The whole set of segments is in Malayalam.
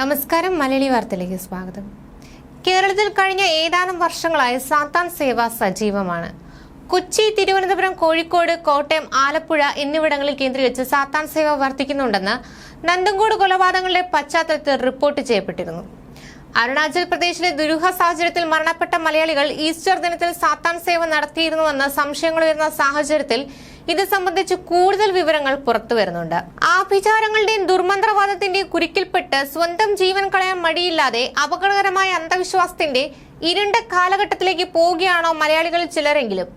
നമസ്കാരം മലയാളി വാർത്തയിലേക്ക് സ്വാഗതം. കേരളത്തിൽ കഴിഞ്ഞ ഏതാനും വർഷങ്ങളായി സാത്താൻ സേവ സജീവമാണ്. കൊച്ചി തിരുവനന്തപുരം കോഴിക്കോട് കോട്ടയം ആലപ്പുഴ എന്നിവിടങ്ങളിൽ കേന്ദ്രീകരിച്ച് സാത്താൻ സേവ വർദ്ധിക്കുന്നുണ്ടെന്ന് നന്തങ്കോട് കൊലപാതകങ്ങളുടെ പശ്ചാത്തലത്തിൽ റിപ്പോർട്ട് ചെയ്യപ്പെട്ടിരുന്നു. അരുണാചൽ പ്രദേശിലെ ദുരൂഹ സാഹചര്യത്തിൽ മരണപ്പെട്ട മലയാളികൾ ഈസ്റ്റർ ദിനത്തിൽ സാത്താൻ സേവ നടത്തിയിരുന്നുവെന്ന സംശയങ്ങൾ ഉയർന്ന സാഹചര്യത്തിൽ ഇത് സംബന്ധിച്ച് കൂടുതൽ വിവരങ്ങൾ പുറത്തു വരുന്നുണ്ട് ആഭിചാരങ്ങളുടെയും ദുർമന്ത്രവാദത്തിന്റെയും കുരുക്കിൽപ്പെട്ട് സ്വന്തം ജീവൻ കളയാൻ മടിയില്ലാതെ അപകടകരമായ അന്ധവിശ്വാസത്തിന്റെ ഇരുണ്ട കാലഘട്ടത്തിലേക്ക് പോവുകയാണോ മലയാളികളിൽ ചിലരെങ്കിലും?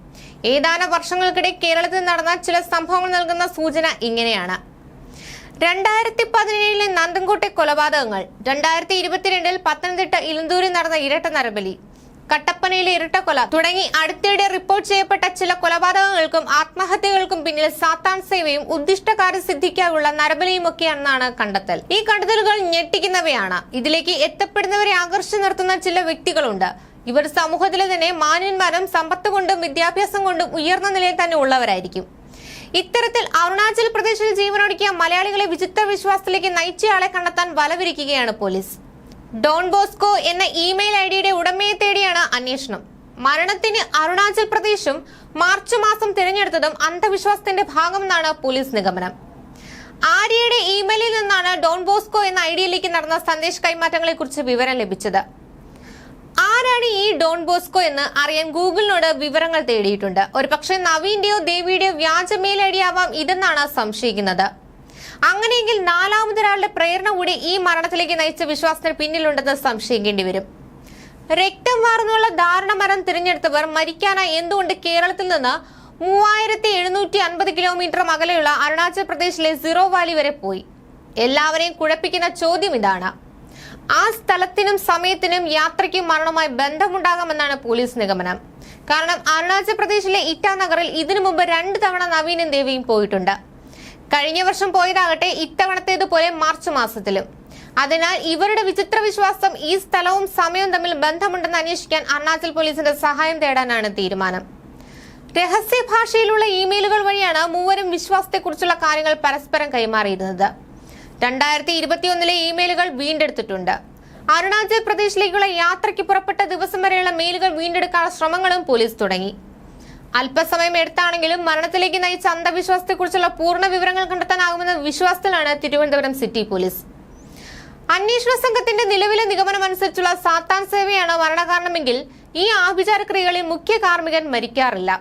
ഏതാനും വർഷങ്ങൾക്കിടെ കേരളത്തിൽ നടന്ന ചില സംഭവങ്ങൾ നൽകുന്ന സൂചന ഇങ്ങനെയാണ്. രണ്ടായിരത്തി പതിനേഴിലെ നന്തൻകോട്ടെ കൊലപാതകങ്ങൾ രണ്ടായിരത്തി ഇരുപത്തിരണ്ടിൽ പത്തനംതിട്ട ഇലന്തൂരിൽ നടന്ന ഇരട്ട നരബലി കട്ടപ്പനയിലെ ഇരട്ടക്കൊല തുടങ്ങി അടുത്തിടെ റിപ്പോർട്ട് ചെയ്യപ്പെട്ട ചില കൊലപാതകങ്ങൾക്കും ആത്മഹത്യകൾക്കും പിന്നിൽ സാത്താൻ സേവയും ഉദ്ദിഷ്ടകാര്യ സിദ്ധിക്കാനുള്ള നരബലിയുമൊക്കെയാണെന്നാണ് കണ്ടെത്തൽ. ഈ കണ്ടെത്തലുകൾ ഞെട്ടിക്കുന്നവയാണ്. ഇതിലേക്ക് എത്തപ്പെടുന്നവരെ ആകർഷിച്ചു നിർത്തുന്ന ചില വ്യക്തികളുണ്ട്. ഇവർ സമൂഹത്തിലെ തന്നെ മാന്യന്മാരും സമ്പത്ത് കൊണ്ടും വിദ്യാഭ്യാസം കൊണ്ടും ഉയർന്ന നിലയിൽ തന്നെ ഉള്ളവരായിരിക്കും. ഇത്തരത്തിൽ അരുണാചൽ പ്രദേശിൽ ജീവനൊടുക്കിയ മലയാളികളെ വിചിത്ര വിശ്വാസത്തിലേക്ക് നയിച്ചയാളെ കണ്ടെത്താൻ വലവിരിക്കുകയാണ് പോലീസ്. ഡോൺ ബോസ്കോ എന്ന ഇമെയിൽ ഐ ഡിയുടെ ഉടമയെ തേടിയാണ് അന്വേഷണം. മരണത്തിന് അരുണാചൽ പ്രദേശും മാർച്ച് മാസം തിരഞ്ഞെടുത്തതും അന്ധവിശ്വാസത്തിന്റെ ഭാഗമെന്നാണ് പോലീസ് നിഗമനം. ആര്യയുടെ ഇമെയിലിൽ നിന്നാണ് ഡോൺ ബോസ്കോ എന്ന ഐ ഡിയിലേക്ക് നടന്ന സന്ദേശ കൈമാറ്റങ്ങളെ കുറിച്ച് വിവരം ലഭിച്ചത്. ആരാണ് ഈ ഡോൺ ബോസ്കോ എന്ന് അറിയാൻ ഗൂഗിളിനോട് വിവരങ്ങൾ തേടിയിട്ടുണ്ട്. ഒരു പക്ഷേ നവീന്റെയോ ദേവിയുടെയോ വ്യാജ മെയിൽ ഐ ഡി ആവാം ഇതെന്നാണ് സംശയിക്കുന്നത്. അങ്ങനെയെങ്കിൽ നാലാമതൊരാളുടെ പ്രേരണ കൂടി ഈ മരണത്തിലേക്ക് നയിച്ച വിശ്വാസത്തിന് പിന്നിലുണ്ടെന്ന് സംശയിക്കേണ്ടി വരും. രക്തം വാർന്നുള്ള ധാരണമരം തിരഞ്ഞെടുത്തവർ മരിക്കാനായി എന്തുകൊണ്ട് കേരളത്തിൽ നിന്ന് മൂവായിരത്തി എഴുന്നൂറ്റി അൻപത് കിലോമീറ്റർ അകലെയുള്ള അരുണാചൽ പ്രദേശിലെ സീറോ വാലി വരെ പോയി. എല്ലാവരെയും കുഴപ്പിക്കുന്ന ചോദ്യം ഇതാണ്. ആ സ്ഥലത്തിനും സമയത്തിനും യാത്രയ്ക്കും മരണവുമായി ബന്ധമുണ്ടാകാമെന്നാണ് പോലീസ് നിഗമനം. കാരണം അരുണാചൽ പ്രദേശിലെ ഇറ്റാനഗറിൽ ഇതിനു മുമ്പ് രണ്ട് തവണ നവീനും ദേവിയും പോയിട്ടുണ്ട്. കഴിഞ്ഞ വർഷം പോയതാകട്ടെ ഇത്തവണത്തേതുപോലെ മാർച്ച് മാസത്തിലും. അതിനാൽ ഇവരുടെ വിചിത്ര വിശ്വാസം ഈ സ്ഥലവും സമയവും തമ്മിൽ ബന്ധമുണ്ടെന്ന് അന്വേഷിക്കാൻ അരുണാചൽ പോലീസിന്റെ സഹായം തേടാനാണ് തീരുമാനം. രഹസ്യ ഭാഷയിലുള്ള ഇമെയിലുകൾ വഴിയാണ് മൂവരും വിശ്വാസത്തെക്കുറിച്ചുള്ള കാര്യങ്ങൾ പരസ്പരം കൈമാറിയിരുന്നത്. രണ്ടായിരത്തി ഇരുപത്തിയൊന്നിലെ ഇമെയിലുകൾ വീണ്ടെടുത്തിട്ടുണ്ട്. അരുണാചൽ പ്രദേശിലേക്കുള്ള യാത്രയ്ക്ക് പുറപ്പെട്ട ദിവസം വരെയുള്ള മെയിലുകൾ വീണ്ടെടുക്കാനുള്ള ശ്രമങ്ങളും പോലീസ് തുടങ്ങി. അല്പസമയം എടുത്താണെങ്കിലും മരണത്തിലേക്ക് നയിച്ച അന്ധവിശ്വാസത്തെക്കുറിച്ചുള്ള പൂർണ വിവരങ്ങൾ കണ്ടെത്താനാകുമെന്ന വിശ്വാസത്തിലാണ് തിരുവനന്തപുരം സിറ്റി പോലീസ്. അന്വേഷണ സംഘത്തിന്റെ നിലവിലെ നിഗമനം അനുസരിച്ചുള്ള സാത്താൻ സേവയാണ് മരണകാരണമെങ്കിൽ ഈ ആഭിചാരക്രിയകളിൽ മുഖ്യ കാർമ്മികൻ മരിക്കാറില്ല.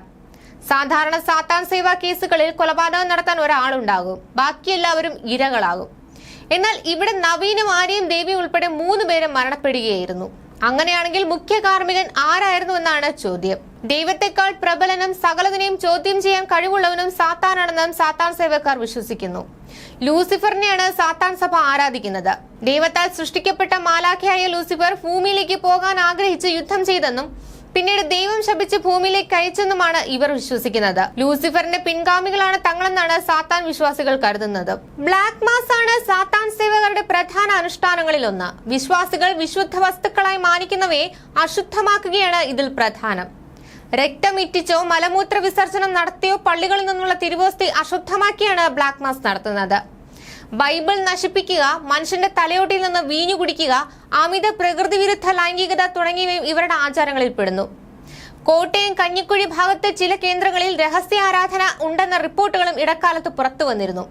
സാധാരണ സാത്താൻ സേവ കേസുകളിൽ കൊലപാതകം നടത്താൻ ഒരാളുണ്ടാകും. ബാക്കി എല്ലാവരും ഇരകളാകും. എന്നാൽ ഇവിടെ നവീനും ആര്യയും ദേവിയും ഉൾപ്പെടെ മൂന്ന് പേരും മരണപ്പെടുകയായിരുന്നു. അങ്ങനെയാണെങ്കിൽ മുഖ്യ കാർമ്മികൻ ആരായിരുന്നു എന്നാണ് ചോദ്യം. ദൈവത്തെക്കാൾ പ്രബലനും സകലതിനെയും ചോദ്യം ചെയ്യാൻ കഴിവുള്ളവനും സാത്താനാണെന്നും സാത്താൻ സേവക്കാർ വിശ്വസിക്കുന്നു. ലൂസിഫറിനെയാണ് സാത്താൻ സഭ ആരാധിക്കുന്നത്. ദൈവത്താൽ സൃഷ്ടിക്കപ്പെട്ട മാലാഖയായ ലൂസിഫർ ഭൂമിയിലേക്ക് പോകാൻ ആഗ്രഹിച്ച് യുദ്ധം ചെയ്തെന്നും പിന്നീട് ദൈവം ശപിച്ച് ഭൂമിയിലേക്ക് അയച്ചെന്നുമാണ് ഇവർ വിശ്വസിക്കുന്നത്. ലൂസിഫറിന്റെ പിൻഗാമികളാണ് തങ്ങളെന്നാണ് സാത്താൻ വിശ്വാസികൾ കരുതുന്നത്. ബ്ലാക്ക് മാസ് ആണ് സാത്താൻ സേവകരുടെ പ്രധാന അനുഷ്ഠാനങ്ങളിൽ ഒന്ന്. വിശ്വാസികൾ വിശുദ്ധ വസ്തുക്കളായി മാനിക്കുന്നവയെ അശുദ്ധമാക്കുകയാണ് ഇതിൽ പ്രധാനം. രക്തം ഇറ്റിച്ചോ മലമൂത്ര വിസർജനം നടത്തിയോ പള്ളികളിൽ നിന്നുള്ള തിരുവോസ്തി അശുദ്ധമാക്കിയാണ് ബ്ലാക്ക് മാസ് നടത്തുന്നത്. ബൈബിൾ നശിപ്പിക്കുക മനുഷ്യന്റെ തലയോട്ടിൽ നിന്ന് വീഞ്ഞു കുടിക്കുക അമിത പ്രകൃതി വിരുദ്ധ ലൈംഗികത തുടങ്ങിയവയും ഇവരുടെ ആചാരങ്ങളിൽ പെടുന്നു. കോട്ടയം കഞ്ഞിക്കുഴി ഭാഗത്ത് ചില കേന്ദ്രങ്ങളിൽ രഹസ്യ ആരാധന ഉണ്ടെന്ന റിപ്പോർട്ടുകളും ഇടക്കാലത്ത് പുറത്തു വന്നിരുന്നു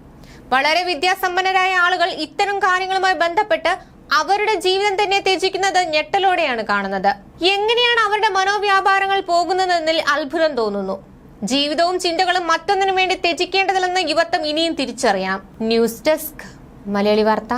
വളരെ വിദ്യാസമ്പന്നരായ ആളുകൾ ഇത്തരം കാര്യങ്ങളുമായി ബന്ധപ്പെട്ട് അവരുടെ ജീവിതം തന്നെ ത്യജിക്കുന്നത് ഞെട്ടലോടെയാണ് കാണുന്നത്. എങ്ങനെയാണ് അവരുടെ മനോവ്യാപാരങ്ങൾ പോകുന്നതെന്നതിൽ അത്ഭുതം തോന്നുന്നു. ജീവിതവും ചിന്തകളും മറ്റൊന്നിനു വേണ്ടി ത്യജിക്കേണ്ടതില്ലെന്ന് യുവത്വം ഇനിയും തിരിച്ചറിയാം. ന്യൂസ് ഡെസ്ക് മലയാളി വാർത്ത.